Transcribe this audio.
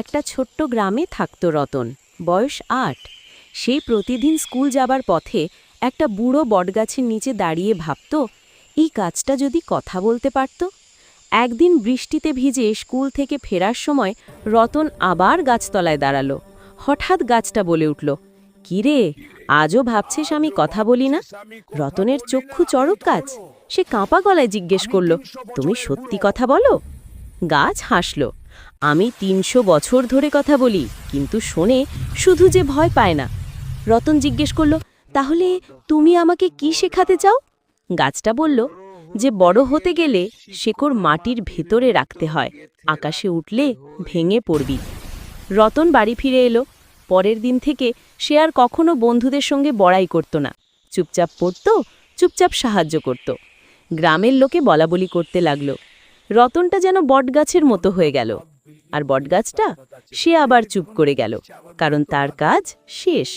একটা ছোট্ট গ্রামে থাকত রতন, বয়স আট। সেই প্রতিদিন স্কুল যাবার পথে একটা বুড়ো বটগাছের নিচে দাঁড়িয়ে ভাবত, এই গাছটা যদি কথা বলতে পারত? একদিন বৃষ্টিতে ভিজে স্কুল থেকে ফেরার সময় রতন আবার গাছতলায় দাঁড়াল। হঠাৎ গাছটা বলে উঠল কিরে আজও ভাবছিস আমি কথা বলি না? রতনের চক্ষু চড়ক গাছ। সে কাঁপা গলায় জিজ্ঞেস করল, তুমি সত্যি কথা বলো? গাছ হাসল আমি তিনশো বছর ধরে কথা বলি, কিন্তু শোনে শুধু যে ভয় পায় না। রতন জিজ্ঞেস করল, তাহলে তুমি আমাকে কি শেখাতে চাও? গাছটা বলল, যে বড় হতে গেলে শেকড় মাটির ভেতরে রাখতে হয়, আকাশে উঠলে ভেঙে পড়বি। রতন বাড়ি ফিরে এলো। পরের দিন থেকে সে আর কখনো বন্ধুদের সঙ্গে বড়াই করত না। চুপচাপ পড়ত, চুপচাপ সাহায্য করত। গ্রামের লোকে বলাবলি করতে লাগল। রতনটা যেন বটগাছের মতো হয়ে গেল। আর বটগাছটা সে আবার চুপ করে গেল কারণ তার কাজ শেষ।